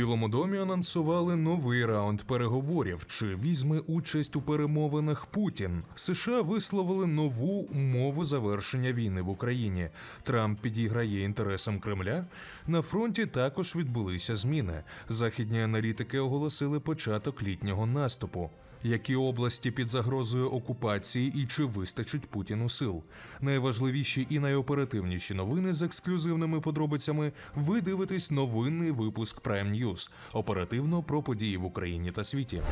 Білому домі анонсували новий раунд переговорів. Чи візьме участь у перемовинах Путін? США висловили нову мову завершення війни в Україні. Трамп підіграє інтересам Кремля. На фронті також відбулися зміни. Західні аналітики оголосили початок літнього наступу. Які області під загрозою окупації і чи вистачить Путіну сил? Найважливіші і найоперативніші новини з ексклюзивними подробицями ви дивитесь новинний випуск Prime News. оперативно про події в Україні та світі.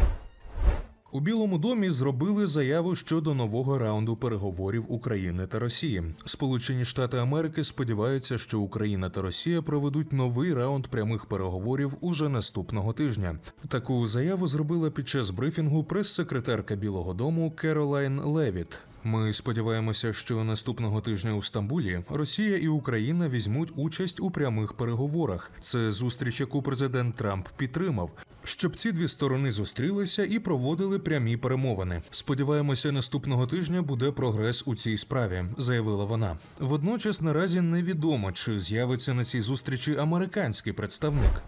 У Білому домі зробили заяву щодо нового раунду переговорів України та Росії. Сполучені Штати Америки сподіваються, що Україна та Росія проведуть новий раунд прямих переговорів уже наступного тижня. Таку заяву зробила під час брифінгу прес-секретарка Білого Дому Керолайн Левіт. Ми сподіваємося, що наступного тижня у Стамбулі Росія і Україна візьмуть участь у прямих переговорах. Це зустріч, яку президент Трамп підтримав, щоб ці дві сторони зустрілися і проводили прямі перемовини. Сподіваємося, наступного тижня буде прогрес у цій справі, заявила вона. Водночас наразі невідомо, чи з'явиться на цій зустрічі американський представник.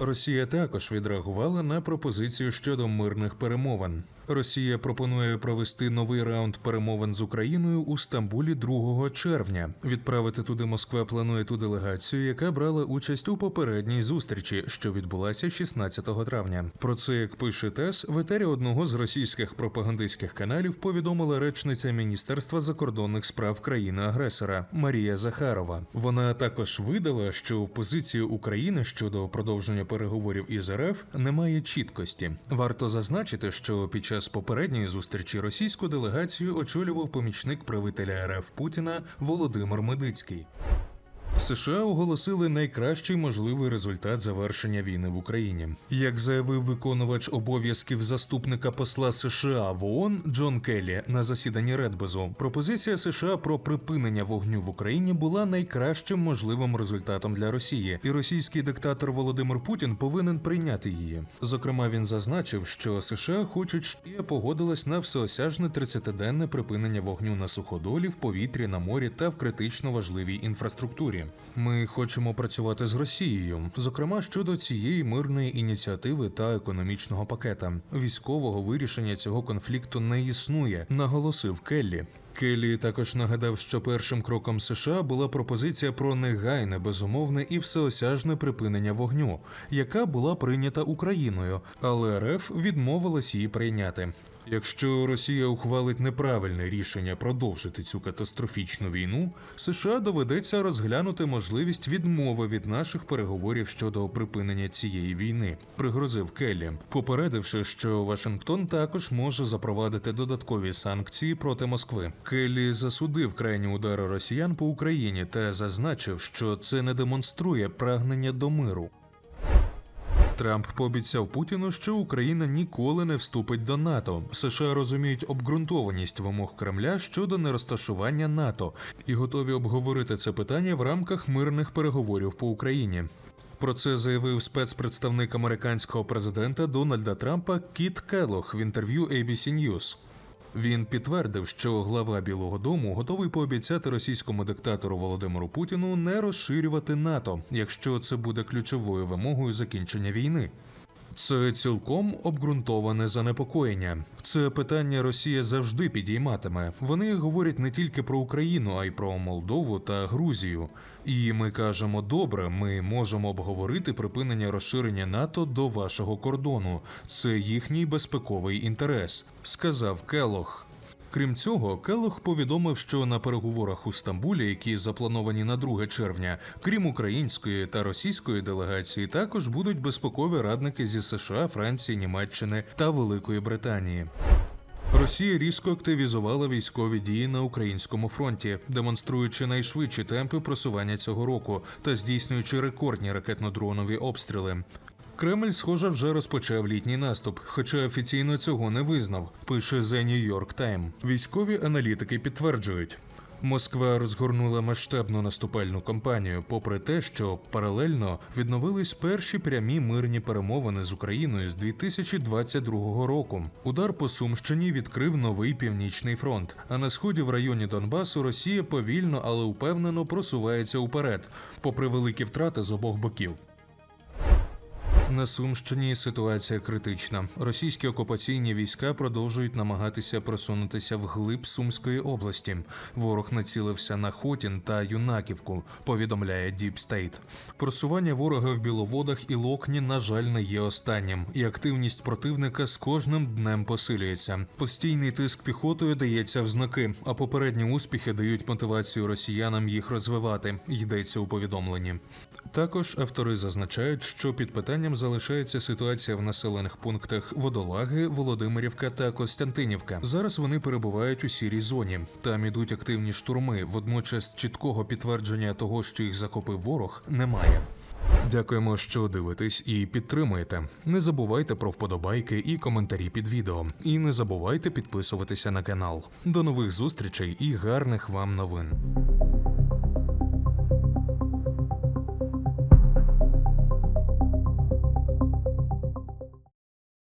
Росія також відреагувала на пропозицію щодо мирних перемовин. Росія пропонує провести новий раунд перемовин з Україною у Стамбулі 2 червня. Відправити туди Москва планує ту делегацію, яка брала участь у попередній зустрічі, що відбулася 16 травня. Про це, як пише ТЕС, в етері одного з російських пропагандистських каналів повідомила речниця Міністерства закордонних справ країни-агресора Марія Захарова. Вона також видала, що в позиції України щодо продовження переговорів із РФ немає чіткості. Варто зазначити, що під час попередньої зустрічі російську делегацію очолював помічник правителя РФ Путіна Володимир Медицький. США оголосили найкращий можливий результат завершення війни в Україні. Як заявив виконувач обов'язків заступника посла США в ООН Джон Келлі на засіданні Редбезу, пропозиція США про припинення вогню в Україні була найкращим можливим результатом для Росії, і російський диктатор Володимир Путін повинен прийняти її. Зокрема, він зазначив, що США хочуть, Росія погодилась на всеосяжне 30-денне припинення вогню на суходолі, в повітрі, на морі та в критично важливій інфраструктурі. Ми хочемо працювати з Росією, зокрема щодо цієї мирної ініціативи та економічного пакета. Військового вирішення цього конфлікту не існує, наголосив Келлі. Келлі також нагадав, що першим кроком США була пропозиція про негайне, безумовне і всеосяжне припинення вогню, яка була прийнята Україною, але РФ відмовилась її прийняти. Якщо Росія ухвалить неправильне рішення продовжити цю катастрофічну війну, США доведеться розглянути можливість відмови від наших переговорів щодо припинення цієї війни, пригрозив Келлі, попередивши, що Вашингтон також може запровадити додаткові санкції проти Москви. Келлі засудив крайні удари росіян по Україні та зазначив, що це не демонструє прагнення до миру. Трамп пообіцяв Путіну, що Україна ніколи не вступить до НАТО. США розуміють обґрунтованість вимог Кремля щодо нерозташування НАТО і готові обговорити це питання в рамках мирних переговорів по Україні. Про це заявив спецпредставник американського президента Дональда Трампа Кіт Келлох в інтерв'ю ABC News. Він підтвердив, що глава Білого Дому готовий пообіцяти російському диктатору Володимиру Путіну не розширювати НАТО, якщо це буде ключовою вимогою закінчення війни. Це цілком обґрунтоване занепокоєння. Це питання Росія завжди підійматиме. Вони говорять не тільки про Україну, а й про Молдову та Грузію. І ми кажемо, добре, ми можемо обговорити припинення розширення НАТО до вашого кордону. Це їхній безпековий інтерес, сказав Келох. Крім цього, Келох повідомив, що на переговорах у Стамбулі, які заплановані на 2 червня, крім української та російської делегації, також будуть безпекові радники зі США, Франції, Німеччини та Великої Британії. Росія різко активізувала військові дії на українському фронті, демонструючи найшвидші темпи просування цього року та здійснюючи рекордні ракетно-дронові обстріли. Кремль, схоже, вже розпочав літній наступ, хоча офіційно цього не визнав. Пише The New York Times. Військові аналітики підтверджують. Москва розгорнула масштабну наступальну кампанію, попри те, що паралельно відновились перші прямі мирні перемовини з Україною з 2022 року. Удар по Сумщині відкрив новий північний фронт. А на сході в районі Донбасу Росія повільно, але впевнено просувається уперед, попри великі втрати з обох боків. На Сумщині ситуація критична. Російські окупаційні війська продовжують намагатися просунутися вглиб Сумської області. Ворог націлився на Хотін та Юнаківку. Повідомляє Deep State. Просування ворога в Біловодах і Локні, на жаль, не є останнім, і активність противника з кожним днем посилюється. Постійний тиск піхотою дається в знаки, а попередні успіхи дають мотивацію росіянам їх розвивати. Йдеться у повідомленні. Також автори зазначають, що під питанням залишається ситуація в населених пунктах Водолаги, Володимирівка та Костянтинівка. Зараз вони перебувають у сірій зоні. Там ідуть активні штурми. Водночас чіткого підтвердження того, що їх захопив ворог, немає. Дякуємо, що дивитесь і підтримуєте. Не забувайте про вподобайки і коментарі під відео. І не забувайте підписуватися на канал. До нових зустрічей і гарних вам новин.